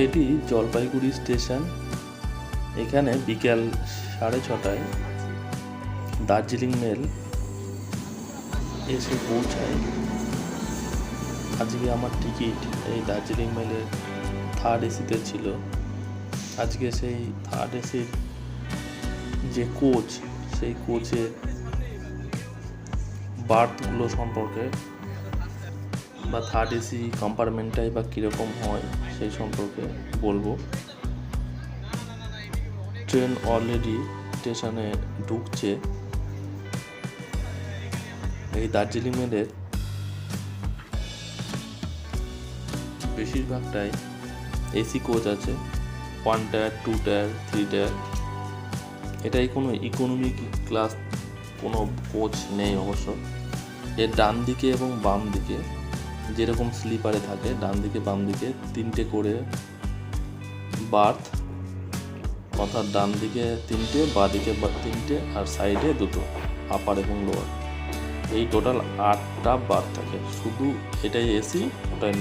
এটি জলপাইগুড়ি স্টেশন। এখানে বিকেল সাড়ে ছটায় দার্জিলিং মেল এসে পৌঁছায়। আজকে আমার টিকিট এই দার্জিলিং মেলের থার্ড এসিতে ছিল। আজকে সেই থার্ড এসির যে কোচ সেই কোচের বার্থগুলো সম্পর্কে বা থার্ড এসি কম্পার্টমেন্টটাই বা কীরকম হয় সেই সম্পর্কে বলব। ট্রেন অলরেডি স্টেশনে ঢুকছে। এই দার্জিলিং মেলের বেশিরভাগটাই এসি কোচ আছে। One tier two tier three tier এটাই কোনো ইকোনমিক ক্লাস কোনো কোচ নেই অবশ্য। এর ডান দিকে এবং বাম দিকে যেরকম স্লিপারে থাকে, ডান দিকে, বাম দিকে, তিনটে করে বার্থ, অর্থাৎ ডান দিকে তিনটে, বা দিকে তিনটে, আর সাইডে দুটো আপার এবং লোয়ার এই টোটাল আটটা বার্থ থাকে। শুধু এটাই এসি ওটাই